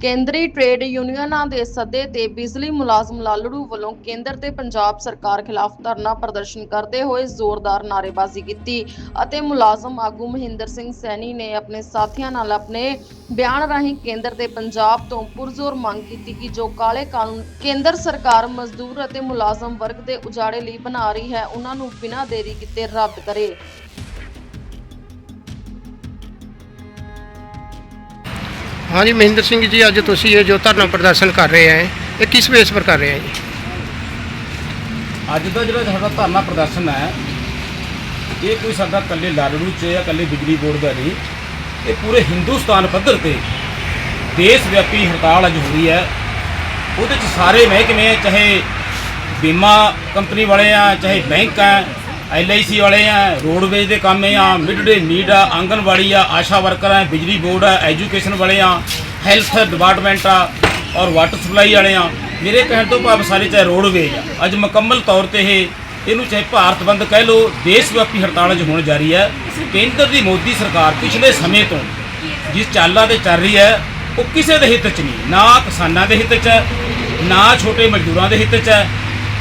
ਕੇਂਦਰੀ ਟ੍ਰੇਡ ਯੂਨੀਅਨਾਂ ਦੇ ਸੱਦੇ ਤੇ ਬਿਜਲੀ ਮੁਲਾਜ਼ਮ ਲਾਲੜੂ ਵੱਲੋਂ ਕੇਂਦਰ ਤੇ ਪੰਜਾਬ ਸਰਕਾਰ ਖਿਲਾਫ ਧਰਨਾ ਪ੍ਰਦਰਸ਼ਨ ਕਰਦੇ ਹੋਏ ਜ਼ੋਰਦਾਰ ਨਾਅਰੇਬਾਜ਼ੀ ਕੀਤੀ ਅਤੇ ਮੁਲਾਜ਼ਮ ਆਗੂ ਮਹਿੰਦਰ ਸਿੰਘ ਸੈਣੀ ਨੇ ਆਪਣੇ ਸਾਥੀਆਂ ਨਾਲ ਆਪਣੇ ਬਿਆਨ ਰਾਹੀਂ ਕੇਂਦਰ ਤੇ ਪੰਜਾਬ ਤੋਂ ਪੁਰਜ਼ੋਰ ਮੰਗ ਕੀਤੀ ਕਿ ਜੋ ਕਾਲੇ ਕਾਨੂੰਨ ਕੇਂਦਰ ਸਰਕਾਰ ਮਜ਼ਦੂਰ ਅਤੇ ਮੁਲਾਜ਼ਮ ਵਰਗ ਦੇ ਉਜਾੜੇ ਲਈ ਬਣਾ ਰਹੀ ਹੈ, ਉਹਨਾਂ ਨੂੰ ਬਿਨਾਂ ਦੇਰੀ ਕੀਤੇ ਰੱਦ ਕਰੇ। ਹਾਂਜੀ, ਮਹਿੰਦਰ ਸਿੰਘ ਜੀ, ਅੱਜ ਤੁਸੀਂ ਇਹ ਜੋ ਧਰਨਾ ਪ੍ਰਦਰਸ਼ਨ ਕਰ ਰਹੇ ਹੈ, ਇਹ ਕਿਸ ਬੇਸ ਪਰ ਕਰ ਰਹੇ ਹੈ ਜੀ? ਅੱਜ ਦਾ ਜਿਹੜਾ ਸਾਡਾ ਧਰਨਾ ਪ੍ਰਦਰਸ਼ਨ ਹੈ, ਇਹ ਕੋਈ ਸਾਡਾ ਇਕੱਲੇ ਲਾਲੜੂ ਚ ਜਾਂ ਇਕੱਲੇ ਬਿਜਲੀ ਬੋਰਡ ਦਾ ਨਹੀਂ, ਇਹ ਪੂਰੇ ਹਿੰਦੁਸਤਾਨ ਪੱਧਰ ਤੇ ਦੇਸ਼ ਵਿਆਪੀ ਹੜਤਾਲ ਅੱਜ ਹੋ ਰਹੀ ਹੈ। ਉਹਦੇ ਚ ਸਾਰੇ ਮਹਿਕਮੇ ਚਾਹੇ ਬੀਮਾ ਕੰਪਨੀ ਵਾਲੇ ਆ, ਚਾਹੇ ਬੈਂਕ ਆ ਐਲਆਈਸੀ ਵਾਲੇ ਆ, ਰੋਡਵੇਜ ਦੇ ਕੰਮ ਆ ਮਿਡ ਡੇ ਮੀਟ ਆ, ਆਂਗਨਵਾੜੀ ਆ, ਆਸ਼ਾ ਵਰਕਰ ਆ, ਬਿਜਲੀ ਬੋਰਡ ਆ, ਐਜੂਕੇਸ਼ਨ ਵਾਲੇ ਆ ਹੈਲਥ ਡਿਪਾਰਟਮੈਂਟ ਆ, ਔਰ ਵਾਟਰ ਸਪਲਾਈ ਵਾਲੇ ਆ। ਮੇਰੇ ਕਹਿਣ ਤੋਂ ਭਾਵ ਸਾਰੇ ਚਾਹੇ ਰੋਡਵੇਜ ਆ। ਅੱਜ ਮੁਕੰਮਲ ਤੌਰ ਤੇ ਇਹ, ਇਹਨੂੰ ਚਾਹੇ ਭਾਰਤ ਬੰਦ ਕਹਿ ਲਓ ਦੇਸ਼ ਵਿਆਪੀ ਹੜਤਾਲ ਅੱਜ ਹੋਣ ਜਾਰੀ ਹੈ। ਕੇਂਦਰ ਦੀ ਮੋਦੀ ਸਰਕਾਰ ਪਿਛਲੇ ਸਮੇਂ ਤੋਂ ਜਿਸ ਚਾਲਾਂ ਤੇ ਚੱਲ ਰਹੀ ਹੈ, ਉਹ ਕਿਸੇ ਦੇ ਹਿੱਤ 'ਚ ਨਹੀਂ। ਨਾ ਕਿਸਾਨਾਂ ਦੇ ਹਿੱਤ 'ਚ ਹੈ ਨਾ ਛੋਟੇ ਮਜ਼ਦੂਰਾਂ ਦੇ ਹਿੱਤ 'ਚ ਹੈ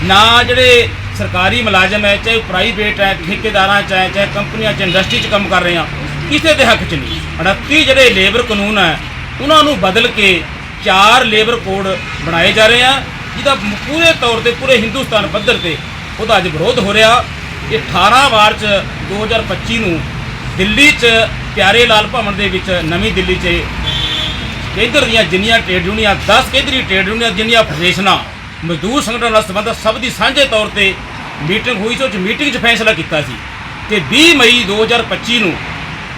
ਨਾ ਜਿਹੜੇ ਸਰਕਾਰੀ ਮੁਲਾਜ਼ਮ ਹੈ, ਚਾਹੇ ਪ੍ਰਾਈਵੇਟ ਹੈ, ਠੇਕੇਦਾਰਾਂ 'ਚ ਹੈ, ਚਾਹੇ ਕੰਪਨੀਆਂ 'ਚ ਇੰਡਸਟਰੀ 'ਚ ਕੰਮ ਕਰ ਰਹੇ ਆ ਕਿਸੇ ਦੇ ਹੱਕ 'ਚ ਨਹੀਂ। 38 ਜਿਹੜੇ ਲੇਬਰ ਕਾਨੂੰਨ ਹੈ, ਉਹਨਾਂ ਨੂੰ ਬਦਲ ਕੇ ਚਾਰ ਲੇਬਰ ਕੋਡ ਬਣਾਏ ਜਾ ਰਹੇ ਆ, ਜਿਹਦਾ ਪੂਰੇ ਤੌਰ ਤੇ, ਪੂਰੇ ਹਿੰਦੁਸਤਾਨ ਪੱਧਰ ਤੇ ਉਹਦਾ ਅੱਜ ਵਿਰੋਧ ਹੋ ਰਿਹਾ। ਇਹ 18 ਮਾਰਚ 2025 ਨੂੰ ਦਿੱਲੀ 'ਚ ਪਿਆਰੇ ਲਾਲ ਭਵਨ ਦੇ ਵਿੱਚ ਨਵੀਂ ਦਿੱਲੀ 'ਚ ਕੇਂਦਰ ਦੀਆਂ ਜਿੰਨੀਆਂ ਟ੍ਰੇਡ ਯੂਨੀਅਨ 10 ਕੇਂਦਰੀ ਟ੍ਰੇਡ ਯੂਨੀਅਨ ਜਿੰਨੀਆਂ ਫੈਡਰੇਸ਼ਨਾਂ ਮਜ਼ਦੂਰ ਸੰਗਠਨਾਂ ਨਾਲ ਸੰਬੰਧਿਤ, ਸਭ ਦੀ ਸਾਂਝੇ ਤੌਰ ਤੇ ਮੀਟਿੰਗ ਹੋਈ ਸੀ 'ਚ ਮੀਟਿੰਗ 'ਚ ਫੈਸਲਾ ਕੀਤਾ ਸੀ ਕਿ 20 ਮਈ 2025 ਨੂੰ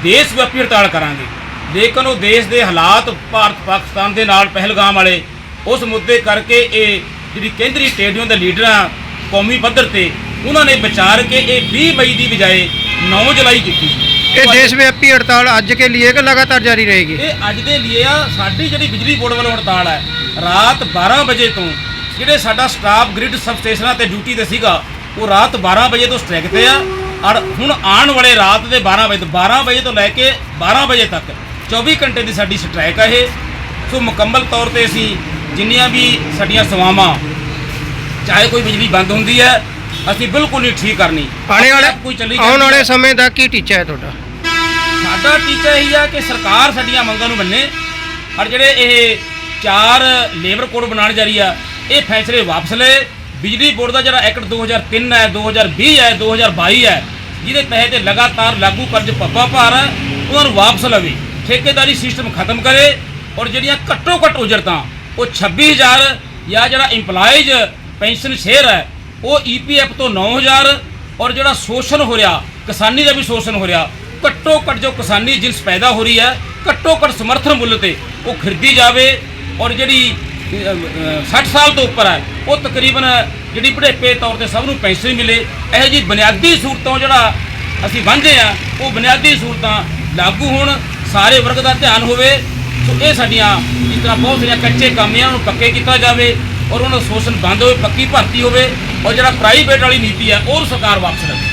ਦੇਸ਼ ਵਿਆਪੀ ਹੜਤਾਲ ਕਰਾਂਗੇ। ਲੇਕਿਨ ਉਹ ਦੇਸ਼ ਦੇ ਹਾਲਾਤ ਭਾਰਤ ਪਾਕਿਸਤਾਨ ਦੇ ਨਾਲ ਪਹਿਲਗਾਮ ਵਾਲੇ ਉਸ ਮੁੱਦੇ ਕਰਕੇ ਇਹ ਜਿਹੜੀ ਕੇਂਦਰੀ ਯੂਨੀਅਨ ਦੇ ਲੀਡਰਾਂ ਕੌਮੀ ਪੱਧਰ ਤੇ ਉਹਨਾਂ ਨੇ ਵਿਚਾਰ ਕੇ ਇਹ 20 ਮਈ ਦੀ ਬਜਾਏ 9 ਜੁਲਾਈ ਕੀਤੀ ਸੀ। ਇਹ ਦੇਸ਼ ਵਿਆਪੀ ਹੜਤਾਲ ਅੱਜ ਕੇ ਲਈ ਕਿ ਲਗਾਤਾਰ ਜਾਰੀ ਰਹੇਗੀ? ਇਹ ਅੱਜ ਦੇ ਲਈ ਆ ਸਾਡੀ ਜਿਹੜੀ ਬਿਜਲੀ ਬੋਰਡ ਵੱਲੋਂ ਹੜਤਾਲ ਹੈ ਰਾਤ 12 ਵਜੇ ਤੋਂ ਜਿਹੜੇ ਸਾਡਾ ਸਟਾਫ ਗ੍ਰਿਡ ਸਬ ਸਟੇਸ਼ਨਾਂ ਤੇ ਡਿਊਟੀ ਤੇ ਸੀਗਾ ਉਹ ਰਾਤ 12 ਵਜੇ ਤੋਂ ਸਟ੍ਰਾਈਕ ਤੇ ਆ। ਔਰ ਹੁਣ ਆਉਣ ਵਾਲੇ ਰਾਤ ਦੇ 12 ਵਜੇ ਤੋਂ 12 ਵਜੇ ਤੋਂ ਲੈ ਕੇ 12 ਵਜੇ ਤੱਕ 24 ਘੰਟੇ ਦੀ ਸਾਡੀ ਸਟ੍ਰਾਈਕ ਆ ਇਹ। ਸੋ ਮੁਕੰਮਲ ਤੌਰ ਤੇ ਅਸੀਂ ਜਿੰਨੀਆਂ ਵੀ ਸਾਡੀਆਂ ਸੇਵਾਵਾਂ ਚਾਹੇ ਕੋਈ ਬਿਜਲੀ ਬੰਦ ਹੁੰਦੀ ਹੈ ਅਸੀਂ ਬਿਲਕੁਲ ਨਹੀਂ ਠੀਕ ਕਰਨੀ। ਆਉਣੇ ਵਾਲੇ ਕੋਈ ਚੱਲੀ ਆਉਣ ਵਾਲੇ। ਸਮੇਂ ਦਾ ਕੀ ਟੀਚਾ ਹੈ ਤੁਹਾਡਾ? ਸਾਡਾ ਟੀਚਾ ਇਹੀ ਆ ਕਿ ਸਰਕਾਰ ਸਾਡੀਆਂ ਮੰਗਾਂ ਨੂੰ ਮੰਨੇ। ਔਰ ਜਿਹੜੇ ਇਹ ਚਾਰ ਲੇਬਰ ਕੋਡ ਬਣਾਉਣ ਜਾ ਰਹੀ ਆ ਇਹ ਫੈਸਲੇ ਵਾਪਸ ਲਏ। ਬਿਜਲੀ ਬੋਰਡ ਦਾ ਜਿਹੜਾ ਐਕਟ 2003 ਹੈ 2020 ਹੈ 2022 ਹੈ, ਜਿਹਦੇ ਤਹਿਤ ਲਗਾਤਾਰ ਲਾਗੂ ਕਰਜ ਪੱਪਾ ਭਾਰ ਹੈ, ਉਹਨਾਂ ਨੂੰ ਵਾਪਸ ਲਵੇ, ਠੇਕੇਦਾਰੀ ਸਿਸਟਮ ਖਤਮ ਕਰੇ ਔਰ ਜਿਹੜੀਆਂ ਘੱਟੋ ਘੱਟ ਉਜਰਤਾਂ, ਉਹ 26000 ਜਾਂ ਜਿਹੜਾ EMPLOYEES ਪੈਨਸ਼ਨ ਸ਼ੇਅਰ ਹੈ, ਉਹ EPF ਤੋਂ 9000 ਔਰ ਜਿਹੜਾ ਸ਼ੋਸ਼ਣ ਹੋ ਰਿਹਾ, ਕਿਸਾਨੀ ਦਾ ਵੀ ਸ਼ੋਸ਼ਣ ਹੋ ਰਿਹਾ, ਘੱਟੋ ਘੱਟ ਜੋ ਕਿਸਾਨੀ ਜਿੰਸ ਪੈਦਾ ਹੋ ਰਹੀ ਹੈ, ਘੱਟੋ ਘੱਟ ਸਮਰਥਨ ਮੁੱਲ ਤੇ ਉਹ ਖਰੀਦੀ ਜਾਵੇ ਔਰ ਜਿਹੜੀ 60 ਸਾਲ ਤੋਂ ਉੱਪਰ ਹੈ ਉਹ ਤਕਰੀਬਨ ਜਿਹੜੀ ਬੁਢੇਪੇ ਤੌਰ ਤੇ ਸਭ ਨੂੰ ਪੈਨਸ਼ਨ ਮਿਲੇ। ਇਹੋ ਜੀ ਬੁਨਿਆਦੀ ਸਹੂਲਤਾਂ ਜਿਹੜਾ ਅਸੀਂ ਵਾਂਝੇ ਆ ਉਹ ਬੁਨਿਆਦੀ ਸਹੂਲਤਾਂ ਲਾਗੂ ਹੋਣ, ਸਾਰੇ ਵਰਗ ਦਾ ਧਿਆਨ ਹੋਵੇ। ਸੋ ਇਹ ਸਾਡੀਆਂ ਇਸ ਤਰ੍ਹਾਂ ਬਹੁਤ ਸਾਰੀਆਂ ਕੱਚੇ ਕੰਮ ਆ ਉਹਨੂੰ ਪੱਕੇ ਕੀਤਾ ਜਾਵੇ ਔਰ ਉਹਨਾਂ ਦਾ ਸ਼ੋਸ਼ਣ ਬੰਦ ਹੋਵੇ, ਪੱਕੀ ਭਰਤੀ ਹੋਵੇ ਔਰ ਜਿਹੜਾ ਪ੍ਰਾਈਵੇਟ ਵਾਲੀ ਨੀਤੀ ਹੈ, ਉਹ ਸਰਕਾਰ ਵਾਪਸ ਲਵੇ